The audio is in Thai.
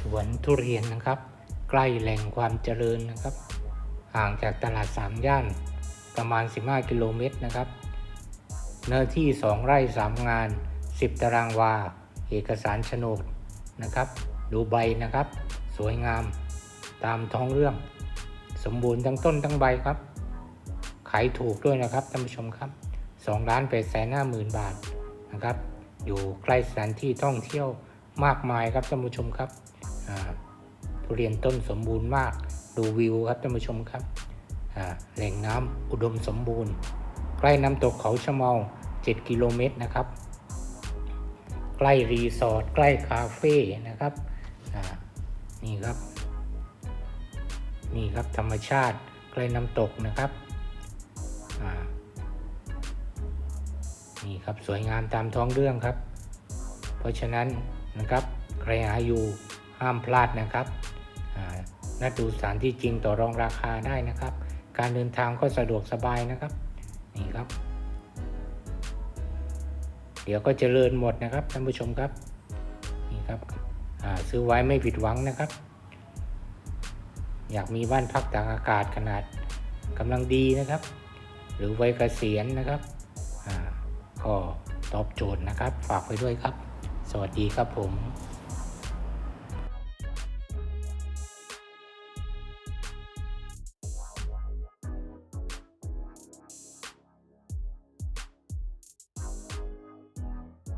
สวนทุเรียนนะครับ ใกล้แหล่งความเจริญนะครับ ห่างจากตลาดสามย่านประมาณ 15 กิโลเมตรนะครับ เนื้อที่ 2 ไร่ 3 งาน 10 ตารางวา เอกสารโฉนดนะครับ ดูใบนะครับ สวยงามตามท้องเรื่อง สมบูรณ์ทั้งต้นทั้งใบครับ ขายถูกด้วยนะครับท่านผู้ชมครับ2ล้าน8แสนห้าหมื่นบาทนะครับ อยู่ใกล้สถานที่ท่องเที่ยวมากมายครับท่านผู้ชมครับ ทุเรียนต้นสมบูรณ์มาก ดูวิวครับท่านผู้ชมครับแหล่งน้ำอุดมสมบูรณ์ ใกล้น้ำตกเขาชะเมา 7 กิโลเมตรนะครับ ใกล้รีสอร์ทใกล้คาเฟ่นะครับนี่ครับ นี่ครับธรรมชาติใกล้น้ำตกนะครับนี่ครับสวยงามตามท้องเรื่องครับ เพราะฉะนั้นนะครับใครหาอยู่ ห้ามพลาดนะครับนัดดูสถานที่จริงต่อรองราคาได้นะครับ การเดินทางก็สะดวกสบายนะครับนี่ครับ เดี๋ยวก็เจริญหมดนะครับท่านผู้ชมครับนี่ครับซื้อไว้ไม่ผิดหวังนะครับ อยากมีบ้านพักตากอากาศขนาดกำลังดีนะครับ หรือไว้เกษียณนะครับก็ตอบโจทย์นะครับ ฝากไว้ด้วยครับ สวัสดีครับผม